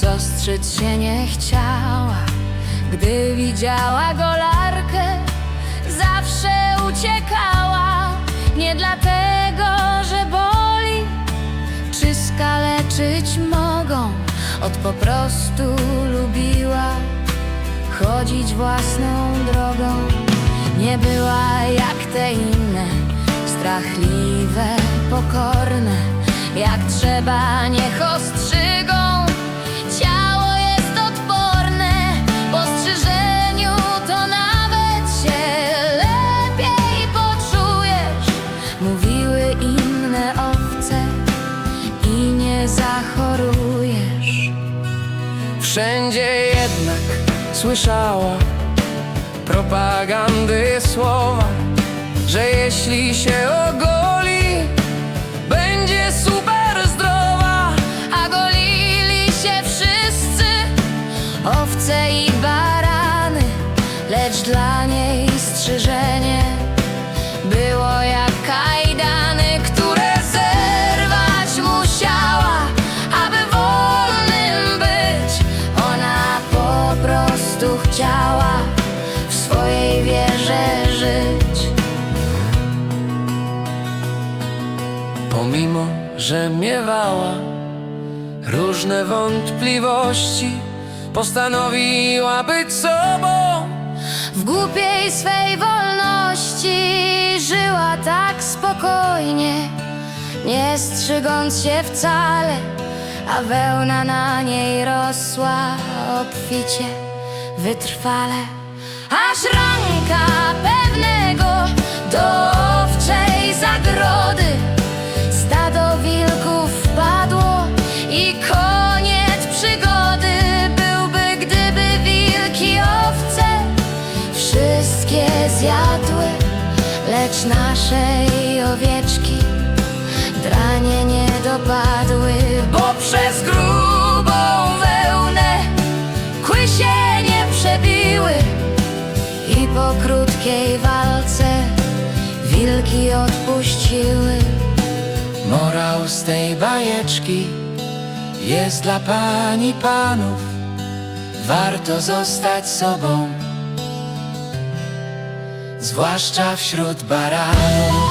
Nic ostrzyc się nie chciała. Gdy widziała golarkę Zawsze uciekała. Nie dlatego, że boli Czy skaleczyć mogą. Od po prostu lubiła Chodzić własną drogą. Nie była jak te inne Strachliwe, pokorne Jak trzeba, niech ostrzygą. Ciało jest odporne Po strzyżeniu to nawet się lepiej poczujesz. Mówiły inne owce I nie zachorujesz. Wszędzie jednak słyszała propagandy słowa, że jeśli się ogoli, Owce i barany Lecz dla niej strzyżenie Było jak kajdany Które zerwać musiała Aby wolnym być. Ona po prostu chciała W swojej wierze żyć. Pomimo, że miewała różne wątpliwości, postanowiła być sobą. W głupiej swej wolności żyła tak spokojnie, nie strzygąc się wcale, a wełna na niej rosła obficie, wytrwale. Aż ranka pewnego do zjadły, lecz naszej owieczki dranie nie dopadły, bo przez grubą wełnę kły się nie przebiły i po krótkiej walce wilki odpuściły. Morał z tej bajeczki jest dla pań i panów. Warto zostać sobą. Zwłaszcza wśród baranów.